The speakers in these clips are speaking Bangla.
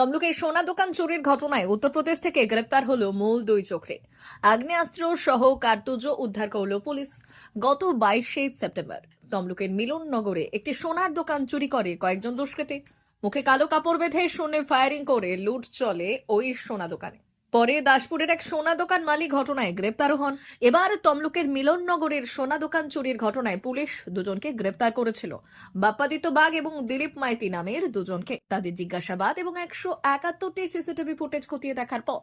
তমলুকের সোনা দোকান চুরির ঘটনায় উত্তরপ্রদেশ থেকে গ্রেপ্তার হলো মূল দুই চোখে। আগ্নেয়াস্ত্র সহ কার্তুজ উদ্ধার করল পুলিশ গত বাইশে সেপ্টেম্বর। তমলুকের মিলন নগরে একটি সোনার দোকান চুরি করে কয়েকজন দুষ্কৃতী। মুখে কালো কাপড় বেঁধে শূন্যে ফায়ারিং করে লুট চলে ওই সোনা দোকানে। পরে দাসপুরের এক সোনা দোকান মালিক ঘটনায় গ্রেপ্তার হন। এবার তমলুকের মিলননগরের সোনা দোকান চুরির ঘটনায় পুলিশ দুজনকে গ্রেপ্তার করেছিল। বাপ্পাদিত্য বাগ এবং দিলীপ মাইতি নামের দুজনকে তাদের জিজ্ঞাসাবাদ এবং একশো একাত্তরটি সিসিটিভি ফুটেজ খতিয়ে দেখার পর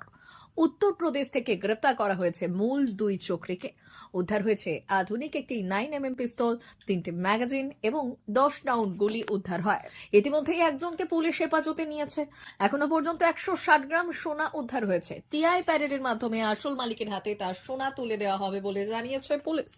উত্তরপ্রদেশ থেকে গ্রেপ্তার করা হয়েছে মূল দুই চক্রীকে। উদ্ধার হয়েছে আধুনিক একটি নাইন এম এম পিস্তল, তিনটি ম্যাগাজিন এবং দশ রাউন্ড গুলি উদ্ধার হয়। ইতিমধ্যেই একজনকে পুলিশ হেফাজতে নিয়েছে। এখনও পর্যন্ত একশো ষাট গ্রাম সোনা উদ্ধার হয়েছে। টিআই প্যারেডের মাধ্যমে আসল মালিকের হাতে তার সোনা তুলে দেওয়া হবে বলে জানিয়েছে পুলিশ।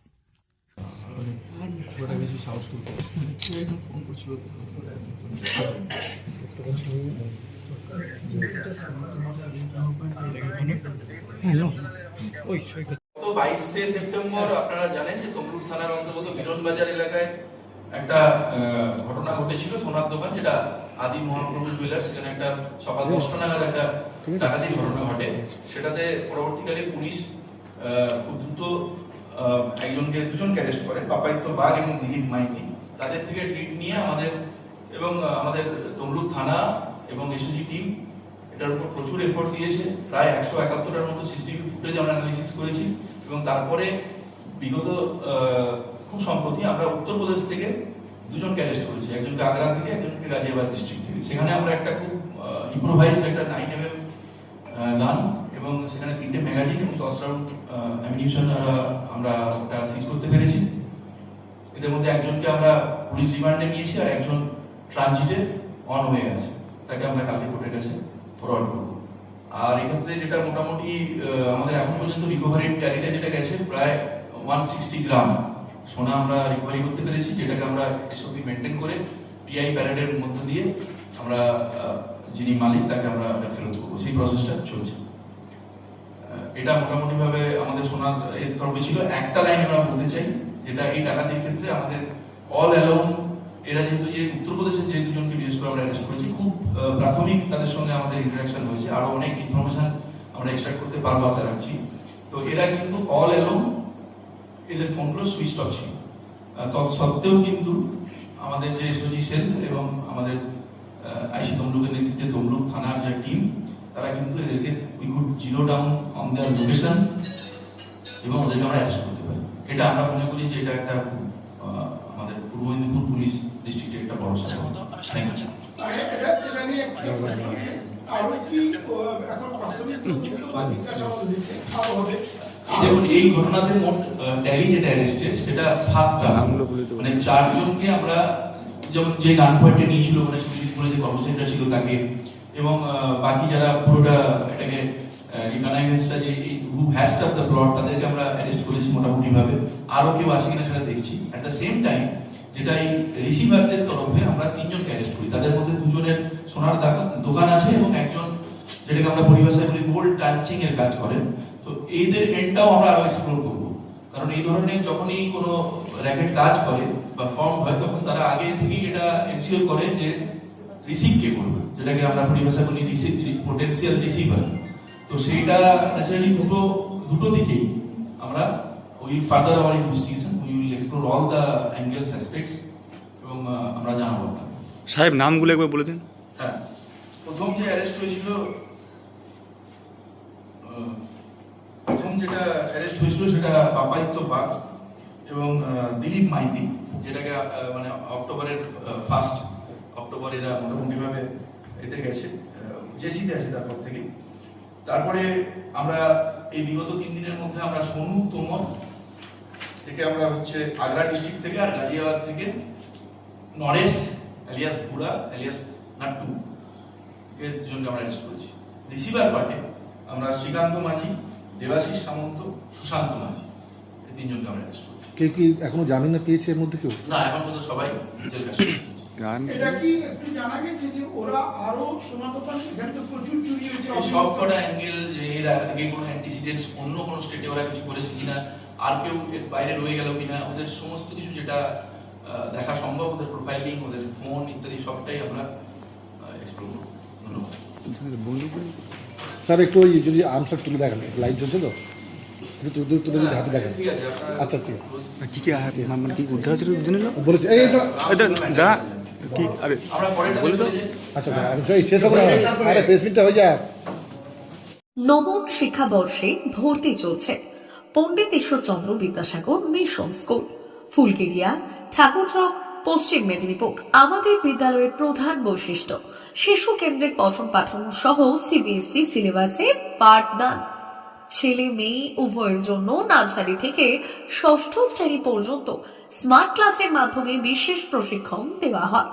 ওই গত বাইশে সেপ্টেম্বর আপনারা জানেন যে তমলুক থানার অন্তর্গত মিলনবাজার এলাকায় একটা ঘটনা ঘটেছিল সোনার দোকান যেটা আদি মহাপ্রভু জুয়েলার্স সেখানে একটা সকাল দশটা নাগাদ একটা ডাকাতির ঘটনা ঘটে। সেটাতে পরবর্তীকালে পুলিশ খুব দ্রুত একজনকে, দুজনকে অ্যারেস্ট করে। পাপায়িত্য বাগ এবং দিলীপ মাইতি। তাদের থেকে ট্রিট নিয়ে আমাদের এবং আমাদের তমলুক থানা এবং এসওজি টিম এটার উপর প্রচুর এফোর্ট দিয়েছে। প্রায় একশো একাত্তরের মতো সিসিটিভি ফুটেজ আমরা অ্যানালিসিস করেছি এবং তারপরে বিগত খুব সম্প্রতি আমরা উত্তরপ্রদেশ থেকে দুজনকে অ্যারেস্ট করেছি। একজনকে আগ্রা থেকে, একজনকে গাজিয়াবাদ ডিস্ট্রিক্ট থেকে। সেখানে আমরা একটা খুব ইম্প্রোভাইজড একটা নাইন এম এম গান এবং সেখানে তিনটে ম্যাগাজিন এবং দশ রাউন্ড অ্যামিনিউশন আমরা ওটা সিজ করতে পেরেছি। এদের মধ্যে একজনকে আমরা পুলিশ রিমান্ডে নিয়েছি আর একজন ট্রানজিটে অন হয়ে আছে তাকে আমরা কালকে কোর্টের কাছে ফরওয়ার্ড করব। আর এক্ষেত্রে যেটা মোটামুটি আমাদের এখন পর্যন্ত রিকভারি ক্যারিটা যেটা গেছে প্রায় ওয়ান সিক্সটি গ্রাম সোনা আমরা রিকভারি করতে পেরেছি, যেটাকে আমরা এসবই মেনটেন করে টিআই প্যারেডের মধ্য দিয়ে আমরা যিনি মালিক, তাকে আমরা ফেরত করব। সেই প্রসেসটা চলছে। এটা মোটামুটি ভাবে আমাদের সোনা এর তরফে ছিল। একটা লাইন আমরা বলতে চাই, যেটা এই ডাকাতির ক্ষেত্রে আমাদের অল অ্যালোন এরা যেহেতু যে উত্তরপ্রদেশের যে দুজনকে বিশেষ করে আমরা অ্যারেস্ট করেছি, খুব প্রাথমিক তাদের সঙ্গে আমাদের ইন্টারাকশন হয়েছে। আরও অনেক ইনফরমেশন আমরা এক্সট্রাক্ট করতে পারব আশা রাখছি। তো এরা কিন্তু অল অ্যালোন এদের ফোনগুলো সুইচ অফ ছিল। তৎসত্ত্বেও কিন্তু আমাদের যে এসওজি সেল এবং আমাদের আইসি তমলুকের নেতৃত্বে তমলুক থানার যে টিম তারা কিন্তু এদেরকে we could zero down on their location এবং ওদেরকে আমরা অ্যারেস্ট করতে পারি। এটা আমরা মনে করি যে এটা একটা আমাদের পূর্ব মেদিনীপুর পুলিশ ডিস্ট্রিক্টের একটা বড় সাফল্য থ্যাংক ইউ দেখুন এই ঘটনাতে মোট ট্যালি যেটা অ্যারেস্টেড সেটা সাতটা। মানে চারজনকে আমরা যেমন যে গান পয়েন্টে নিয়েছিল মানে বলে যে কর্মচারীরা ছিল তাকে। এবং বাকি যারা পুরোটা এটাকে রিকনাইজেন্সটা যে who hast of the plot তাদেরকে আমরা অ্যারেস্ট করেছি মোটামুটি ভাবে আরও কেউ আছে কিনা সেটা দেখছি। অ্যাট দ্য সেম টাইম যেটা এই রিসিভারদের তরফে আমরা তিনজনকে অ্যারেস্ট করি। তাদের মধ্যে দুজনের সোনার দাকা- দোকান আছে এবং একজন যেটাকে আমরা পরিভাষায় বলি গোল্ড টাচিং এর কাজ করেন। তো এইদের এন্ডটাও আমরা আরও এক্সপ্লোর করব। কারণ এই ধরনের যখনই কোনো র্যাকেট কাজ করে বা ফর্ম হয়, তখন তারা আগে থেকেই এটা এনসিওর করে যে রিসিভ কে করবে। যেটাকে আমরা পরিভাষা বলি রিসিভ পোটেনশিয়াল রিসিভার তো সেইটা ন্যাচারালি দুটো দুটো দিকেই আমরা we further our investigation we will explore all the angles aspects এবং আমরা জানাব আপনাকে। সাহেব নামগুলো একবার বলে দিন। হ্যাঁ। প্রথম যে অ্যারেস্ট হয়েছিল আহ, প্রথম যেটা অ্যারেস্ট হয়েছিল সেটা পাপায়িত্য বাগ এবং দিলীপ মাইতি যেটাকে মানে অক্টোবরের ফার্স্ট অক্টোবর এরা মোটামুটিভাবে এতে গেছে জেসিতে আছে তারপর থেকে। তারপরে আমরা এই বিগত তিন দিনের মধ্যে আমরা সোনু তোমর থেকে আমরা হচ্ছে আগ্রা ডিস্ট্রিক্ট থেকে আর গাজিয়াবাদ থেকে নরেশ অ্যালিয়াস বুড়া অ্যালিয়াস নাট্টু এর জন্য আমরা অ্যারেস্ট করেছি। রিসিভার পার্টে আমরা শ্রীকান্ত মাঝি দেবাশিস সামন্ত সুশান্ত মাঝি এই তিনজনকে আমরা অ্যারেস্ট করেছি। কেউ কি এখনও জামিন না পেয়েছে এর মধ্যে কেউ? না এখন পর্যন্ত সবাই জেল গান। এটা কি একটু জানা গেছে যে ওরা আরও সোনা দোকান এখানে তো প্রচুর চুরি হয়েছে? সব কটা অ্যাঙ্গেল যে এর আগে কোনো অ্যান্টিসিডেন্টস অন্য কোনো স্টেটে ওরা কিছু করেছে কিনা আর কেউ এর বাইরে রয়ে গেল কিনা ওদের সমস্ত কিছু যেটা দেখা সম্ভব ওদের প্রোফাইলিং ওদের ফোন ইত্যাদি সবটাই আমরা এক্সপ্লোর করব। গুলো স্যার একটু ওই যদি আর্মসার তুলে দেখেন লাইভ চলছে তো? একটু তুলে তুলে যদি হাতে দেখেন। ঠিক আচ্ছা ঠিক আছে। কি কি মানে কি উদ্ধার এই এই তো দা কি? আরে আমরা বলে দাও। আচ্ছা দাঁড়া, আমি এই শেষ হবে আরে প্রেস মিটটা হয়ে যায়। নবম শিক্ষাবর্ষে ভর্তি চলছে পণ্ডিত ঈশ্বরচন্দ্র বিদ্যাসাগর মিশন স্কুল ফুলকেরিয়া ঠাকুরচক পশ্চিম মেদিনীপুর। আমাদের বিদ্যালয়ের প্রধান বৈশিষ্ট্য শিশু কেন্দ্রিক পঠন পাঠন সহ সিবিএসই সিলেবাসে পাঠদান। ছেলে মেয়ে উভয়ের জন্য নার্সারি থেকে ষষ্ঠ শ্রেণি পর্যন্ত স্মার্ট ক্লাসের মাধ্যমে বিশেষ প্রশিক্ষণ দেওয়া হয়।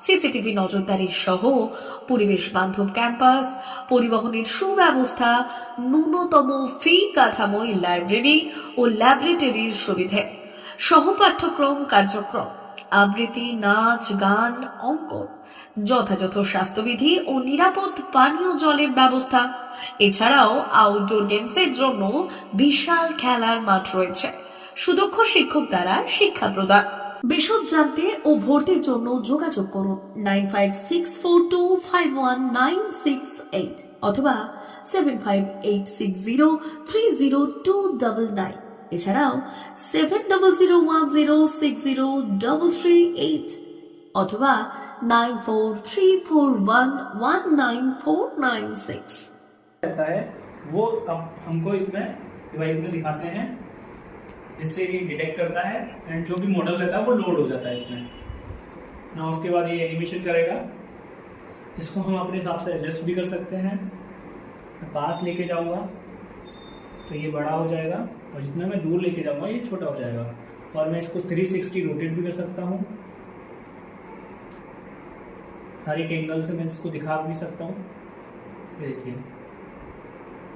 সিসিটিভি নজরদারি সহ পরিবেশ বান্ধব ক্যাম্পাস, পরিবহনের সুব্যবস্থা, ন্যূনতম ফি কাঠামোয় লাইব্রেরি ও ল্যাবরেটরির সুবিধে। সহপাঠ্যক্রম কার্যক্রম আবৃত্তি, নাচ, গান, অঙ্কন, যথাযথ স্বাস্থ্যবিধি ও নিরাপদ পানীয় জলের ব্যবস্থা। এছাড়াও আউটডোর গেমসের জন্য বিশাল খেলার মাঠ রয়েছে। সুদক্ষ শিক্ষক দ্বারা শিক্ষা প্রদান। বিশদ জানতে ও ভর্তির জন্য যোগাযোগ করুন nine five six four two five one nine six eight অথবা seven five eight six zero three zero two double nine এছাড়াও seven double zero one zero six zero double three eight অথবা है। वो अब हमको इसमें डिवाइस में दिखाते हैं, जिससे ये डिटेक्ट करता है एंड जो भी मॉडल रहता है, वो लोड हो जाता है इसमें। ना उसके बाद ये एनिमेशन करेगा। इसको हम अपने हिसाब से एडजस्ट भी कर सकते हैं। पास लेके जाऊँगा तो ये बड़ा हो जाएगा। और जितना मैं दूर लेके जाऊँगा, ये छोटा हो जाएगा। और मैं इसको 360 रोटेट भी कर सकता हूँ। हर एक एंगल से मैं इसको दिखा भी सकता हूँ। देखिए।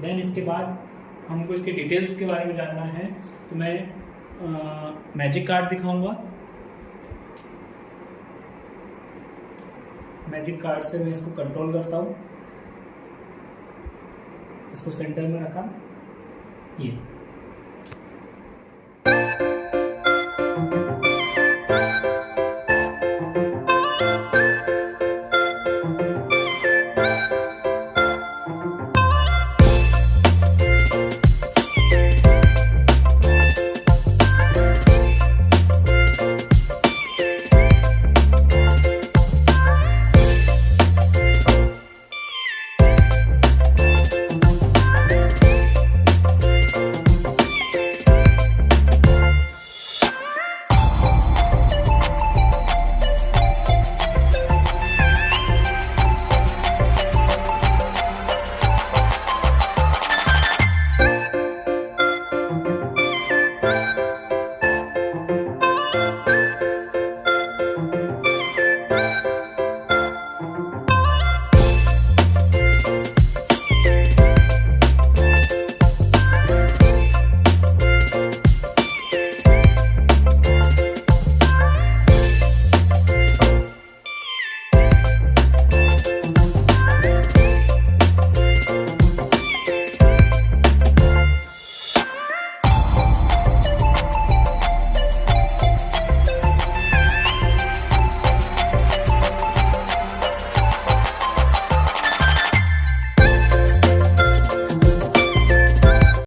देन इसके बाद हमको इसके डिटेल्स के बारे में जानना है। तो मैं मैजिक कार्ड दिखाऊँगा। मैजिक कार्ड से मैं इसको कंट्रोल करता हूँ। इसको सेंटर में रखा। ये।